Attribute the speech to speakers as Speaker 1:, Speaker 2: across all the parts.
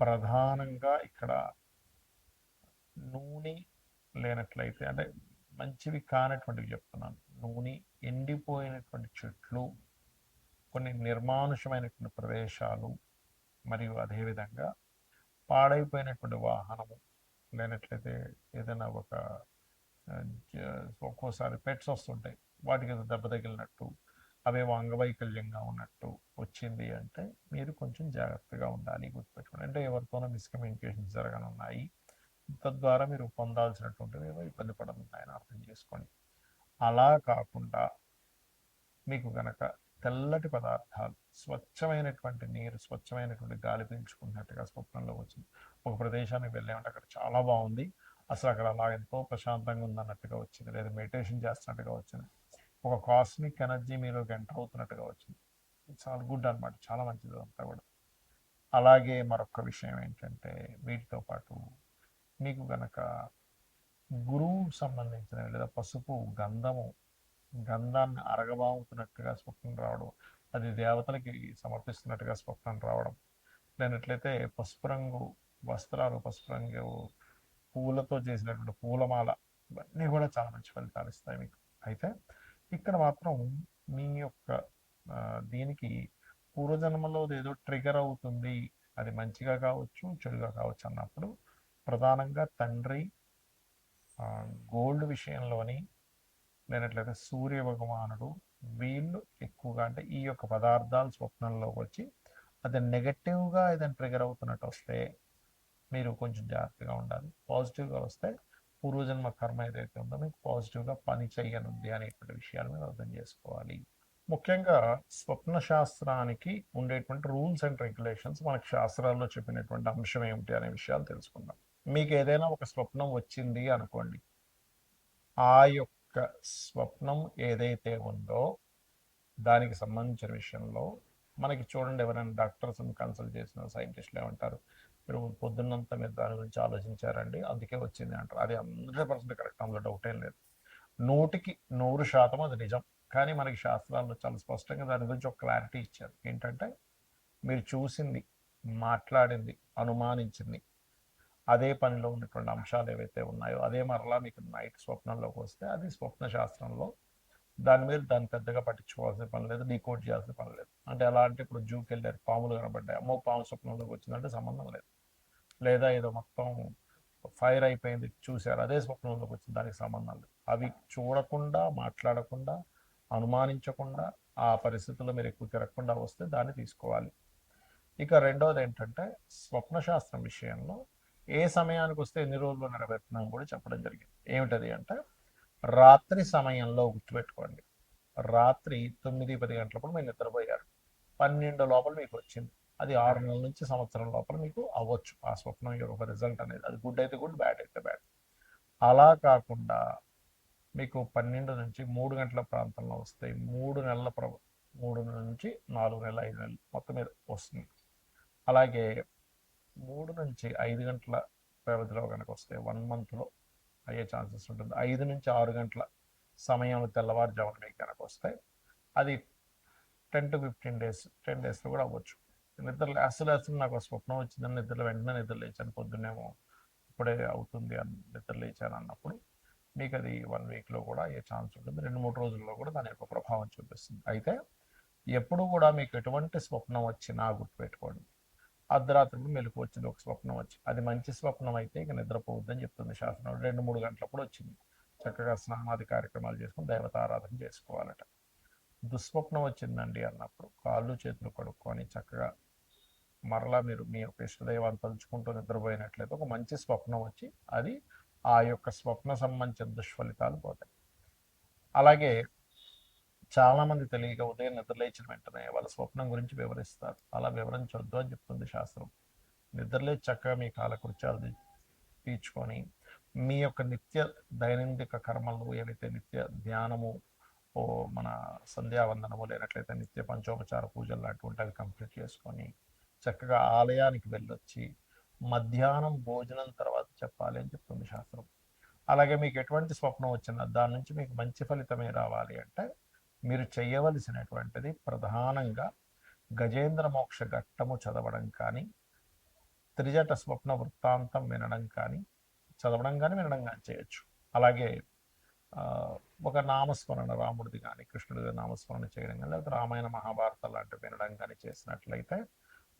Speaker 1: ప్రధానంగా ఇక్కడ నూనె లేనట్లయితే అంటే మంచివి కానటువంటివి చెప్తున్నాను. నూనె ఎండిపోయినటువంటి చెట్లు కొన్ని నిర్మానుషమైనటువంటి ప్రదేశాలు మరియు అదేవిధంగా పాడైపోయినటువంటి వాహనము లేనట్లయితే ఏదైనా ఒక జ- ఒక్కోసారి పెట్స్ వస్తుంటాయి. వాటికి దెబ్బ తగిలినట్టు అవేవో అంగవైకల్యంగా ఉన్నట్టు వచ్చింది అంటే మీరు కొంచెం జాగ్రత్తగా ఉండాలి గుర్తుపెట్టుకోండి. అంటే ఎవరితోనో మిస్కమ్యూనికేషన్ జరగనున్నాయి. తద్వారా మీరు పొందాల్సినటువంటివి ఏవో ఇబ్బంది పడనున్నాయని అర్థం చేసుకోండి. అలా కాకుండా మీకు గనక తెల్లటి పదార్థాలు స్వచ్ఛమైనటువంటి నీరు స్వచ్ఛమైనటువంటి గాలి పీల్చుకున్నట్టుగా స్వప్నంలో వచ్చింది. ఒక ప్రదేశానికి వెళ్ళామంటే అక్కడ చాలా బాగుంది అసలు అక్కడ అలా ఎంతో ప్రశాంతంగా ఉందన్నట్టుగా వచ్చింది. లేదా మెడిటేషన్ చేస్తున్నట్టుగా వచ్చింది. ఒక కాస్మిక్ ఎనర్జీ మీరు ఎంటర్ అవుతున్నట్టుగా వచ్చింది. చాలా గుడ్ అనమాట చాలా మంచిది అంతా కూడా. అలాగే మరొక విషయం ఏంటంటే వీటితో పాటు మీకు కనుక గురువు సంబంధించిన లేదా పసుపు గంధము గంధాన్ని అరగబాగుతున్నట్టుగా స్వప్నం రావడం అది దేవతలకి సమర్పిస్తున్నట్టుగా స్వప్నం రావడం లేనట్లయితే పసుపు రంగు వస్త్రాలు పసుపు రంగు పూలతో చేసినటువంటి పూలమాల ఇవన్నీ కూడా చాలా మంచి ఫలితాలు ఇస్తాయి మీకు. అయితే ఇక్కడ మాత్రం మీ యొక్క దీనికి పూర్వజన్మలో ఏదో ట్రిగర్ అవుతుంది. అది మంచిగా కావచ్చు చెడుగా కావచ్చు అన్నప్పుడు ప్రధానంగా తండ్రి గోల్డ్ విషయంలోని లేనట్లయితే సూర్య భగవానుడు వీళ్ళు ఎక్కువగా అంటే ఈ యొక్క పదార్థాలు స్వప్నంలోకి వచ్చి అది నెగటివ్గా ఏదైనా ట్రిగర్ అవుతున్నట్టు వస్తే మీరు కొంచెం జాగ్రత్తగా ఉండాలి. పాజిటివ్గా వస్తే పూర్వజన్మ కర్మ ఏదైతే ఉందో మీకు పాజిటివ్గా పని చేయనుంది అనేటువంటి విషయాలు మీరు అర్థం చేసుకోవాలి. ముఖ్యంగా స్వప్న శాస్త్రానికి ఉండేటువంటి రూల్స్ అండ్ రెగ్యులేషన్స్ మనకు శాస్త్రాల్లో చెప్పినటువంటి అంశం ఏమిటి అనే విషయాలు తెలుసుకుందాం. మీకు ఏదైనా ఒక స్వప్నం వచ్చింది అనుకోండి. ఆ యొక్క స్వప్నం ఏదైతే ఉందో దానికి సంబంధించిన విషయంలో మనకి చూడండి ఎవరైనా డాక్టర్స్ కన్సల్ట్ చేసిన సైంటిస్టులు ఏమంటారు? మీరు పొద్దున్నంతా మీరు దాని గురించి ఆలోచించారండి. అందుకే వచ్చింది అంటారు. అది హండ్రెడ్ పర్సెంట్ కరెక్ట్. అందులో డౌట్ ఏం లేదు. నూటికి నూరు శాతం అది నిజం. కానీ మనకి శాస్త్రాల్లో చాలా స్పష్టంగా దాని గురించి ఒక క్లారిటీ ఇచ్చారు. ఏంటంటే మీరు చూసింది మాట్లాడింది అనుమానించింది అదే పనిలో ఉన్నటువంటి అంశాలు ఏవైతే ఉన్నాయో అదే మరలా మీకు నైట్ స్వప్నంలోకి వస్తే అది స్వప్న శాస్త్రంలో దాని మీద దాన్ని పెద్దగా పట్టించుకోవాల్సిన పని లేదు డీకోడ్ చేయాల్సిన పని లేదు. అంటే ఎలా అంటే ఇప్పుడు జూకి వెళ్ళారు పాములు కనబడ్డాయి. అమ్మో పాము స్వప్నంలోకి వచ్చిందంటే సంబంధం లేదు. లేదా ఏదో మొత్తం ఫైర్ అయిపోయింది చూశారు. అదే స్వప్నంలోకి వచ్చింది. దానికి సంబంధం లేదు. అవి చూడకుండా మాట్లాడకుండా అనుమానించకుండా ఆ పరిస్థితుల్లో మీరు ఎక్కువ తిరగకుండా వస్తే దాన్ని తీసుకోవాలి. ఇక రెండవది ఏంటంటే స్వప్న శాస్త్రం విషయంలో ఏ సమయానికి వస్తే ఎన్ని రోజులు నెరవేరుతున్నాం కూడా చెప్పడం జరిగింది. ఏమిటది అంటే రాత్రి సమయంలో గుర్తుపెట్టుకోండి. రాత్రి తొమ్మిది పది గంటలప్పుడు మీరు నిద్రపోయారు. పన్నెండు లోపల మీకు వచ్చింది. అది ఆరు నెలల నుంచి సంవత్సరం లోపల మీకు అవ్వచ్చు. ఆ స్వప్నం యొక్క రిజల్ట్ అనేది. అది గుడ్ అయితే గుడ్ బ్యాడ్ అయితే బ్యాడ్ అలా కాకుండా మీకు పన్నెండు నుంచి మూడు గంటల ప్రాంతంలో వస్తాయి మూడు నెలల ప్ర మూడు నుంచి నాలుగు నెలలు ఐదు నెలలు మొత్తం మీద వస్తుంది. అలాగే మూడు నుంచి ఐదు గంటల వ్యవధిలో కనుక వస్తే వన్ మంత్లో అయ్యే ఛాన్సెస్ ఉంటుంది. ఐదు నుంచి ఆరు గంటల సమయంలో తెల్లవారుజామున మీకు కనుక వస్తే అది ten to fifteen days ten డేస్లో కూడా అవ్వచ్చు. నిద్ర అసలు అసలు నాకు స్వప్నం వచ్చిందని నిద్రలో వెంటనే నిద్ర లేచాను. పొద్దున్నేమో ఇప్పుడే అవుతుంది అని నిద్ర లేచాను అన్నప్పుడు మీకు అది వన్ వీక్లో కూడా అయ్యే ఛాన్స్ ఉంటుంది. రెండు మూడు రోజుల్లో కూడా దాని యొక్క ప్రభావం చూపిస్తుంది. అయితే ఎప్పుడు కూడా మీకు ఎటువంటి స్వప్నం వచ్చినా గుర్తుపెట్టుకోండి. అర్ధరాత్రి మెలకు వచ్చింది ఒక స్వప్నం వచ్చి అది మంచి స్వప్నం అయితే ఇక నిద్రపోవద్దని చెప్తుంది శాసనం రెండు మూడు గంటలప్పుడు వచ్చింది. చక్కగా స్నానాది కార్యక్రమాలు చేసుకుని దేవతారాధన చేసుకోవాలట. దుస్వప్నం వచ్చిందండి అన్నప్పుడు కాళ్ళు చేతులు కడుక్కొని చక్కగా మరలా మీరు మీ యొక్క ఇష్టదైవాన్ని తలుచుకుంటూ నిద్రపోయినట్లయితే ఒక మంచి స్వప్నం వచ్చి అది ఆ యొక్క స్వప్న సంబంధించిన దుష్ఫలితాలు పోతాయి. అలాగే చాలామంది తెలియక ఉదయం నిద్రలేచిన వెంటనే వాళ్ళ స్వప్నం గురించి వివరిస్తారు. అలా వివరించొద్దు అని చెప్తుంది శాస్త్రం. నిద్రలే చక్కగా మీ కాలకృత్యాలు తీర్చుకొని మీ యొక్క నిత్య దైనందిక కర్మలు ఏవైతే నిత్య ధ్యానము ఓ మన సంధ్యావందనము లేనట్లయితే నిత్య పంచోపచార పూజలు లాంటివి అవి కంప్లీట్ చేసుకొని చక్కగా ఆలయానికి వెళ్ళొచ్చి మధ్యాహ్నం భోజనం తర్వాత చెప్పాలి అని చెప్తుంది శాస్త్రం. అలాగే మీకు ఎటువంటి స్వప్నం వచ్చినా దాని నుంచి మీకు మంచి ఫలితమే రావాలి అంటే మీరు చేయవలసినటువంటిది ప్రధానంగా గజేంద్ర మోక్ష ఘట్టము చదవడం కానీ త్రిజట స్వప్న వృత్తాంతం వినడం కానీ చదవడం కానీ వినడం కానీ చేయొచ్చు. అలాగే ఒక నామస్మరణ రాముడిది కానీ కృష్ణుడిది నామస్మరణ చేయడం కానీ లేకపోతే రామాయణ మహాభారత లాంటివి వినడం కానీ చేసినట్లయితే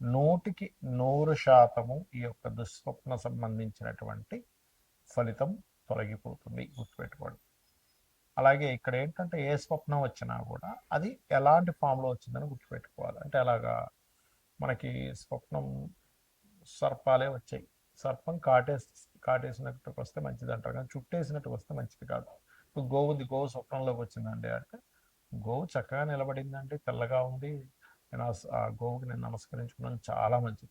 Speaker 1: నూటికి నూరు శాతము ఈ యొక్క దుస్వప్న సంబంధించినటువంటి ఫలితం తొలగిపోతుంది. గుర్తుపెట్టుకోండి. అలాగే ఇక్కడ ఏంటంటే ఏ స్వప్నం వచ్చినా కూడా అది ఎలాంటి ఫామ్లో వచ్చిందని గుర్తుపెట్టుకోవాలి. అంటే అలాగా మనకి స్వప్నం సర్పాలే వచ్చాయి. సర్పం కాటేసి కాటేసినట్టుకు వస్తే మంచిది అంటారు కానీ చుట్టేసినట్టు వస్తే మంచిది కాదు. ఇప్పుడు గోవుది గోవు స్వప్నంలోకి వచ్చిందండి అంటే గోవు చక్కగా నిలబడిందండి తెల్లగా ఉంది నేను ఆ గోవుకి నేను నమస్కరించుకున్నాను చాలా మంచిది.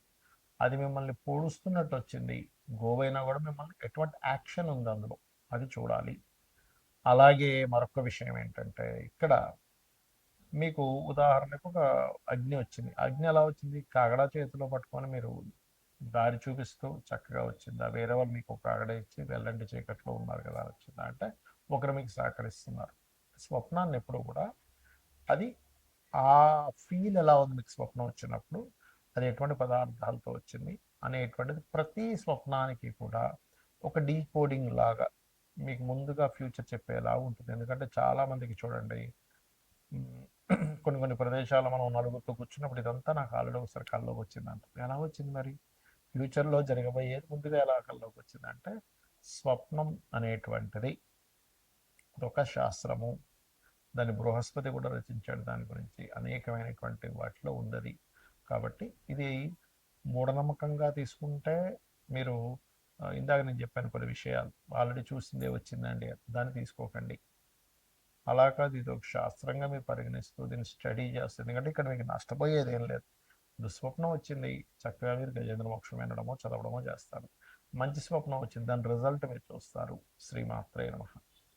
Speaker 1: అది మిమ్మల్ని పొడుస్తున్నట్టు వచ్చింది. గోవైనా కూడా మిమ్మల్ని ఎటువంటి యాక్షన్ ఉంది అందులో? అది చూడాలి. అలాగే మరొక విషయం ఏంటంటే ఇక్కడ మీకు ఉదాహరణకు ఒక అగ్ని వచ్చింది. అగ్ని ఎలా వచ్చింది? కాగడా చేతిలో పట్టుకొని మీరు దారి చూపిస్తూ చక్కగా వచ్చిందా? వేరే వాళ్ళు మీకు ఒక కాగడ ఇచ్చి వెళ్ళండి చీకట్లో ఉన్నారు కదా వచ్చిందా? అంటే ఒకరు మీకు సహకరిస్తున్నారు. స్వప్నాన్ని ఎప్పుడు కూడా అది ఆ ఫీల్ ఎలా ఉంది మీకు స్వప్నం వచ్చినప్పుడు? అది ఎటువంటి పదార్థాలతో వచ్చింది. అనేటువంటిది ప్రతి స్వప్నానికి కూడా ఒక డీకోడింగ్ లాగా మీకు ముందుగా ఫ్యూచర్ చెప్పేలా ఉంటుంది. ఎందుకంటే చాలామందికి చూడండి కొన్ని కొన్ని ప్రదేశాలు మనం నలుగురితో కూర్చున్నప్పుడు ఇదంతా నాకు ఆల్రెడీ ఒకసారి కల్లోకి వచ్చిందంట. ఎలా వచ్చింది మరి? ఫ్యూచర్లో జరగబోయేది ముందుగా ఎలా కల్లోకి వచ్చిందంటే స్వప్నం అనేటువంటిది. ఒక శాస్త్రము దాని బృహస్పతి కూడా రచించాడు దాని గురించి. అనేకమైనటువంటి వాటిలో ఉన్నది కాబట్టి ఇది మూఢనమ్మకంగా తీసుకుంటే మీరు ఇందాక నేను చెప్పాను కొన్ని విషయాలు. ఆల్రెడీ చూసిందే వచ్చిందండి. దాన్ని తీసుకోకండి. అలా కాదు ఇది ఒక శాస్త్రంగా మీరు పరిగణిస్తూ దీన్ని స్టడీ చేస్తుంది. ఎందుకంటే ఇక్కడ మీకు నష్టపోయేది ఏం లేదు. దుస్వప్నం వచ్చింది. చక్కగా మీరు గజేంద్ర మోక్షం వినడమో చదవడమో చేస్తారు. మంచి స్వప్నం వచ్చింది. దాని రిజల్ట్ మీరు చూస్తారు. శ్రీమాత్రే నమః.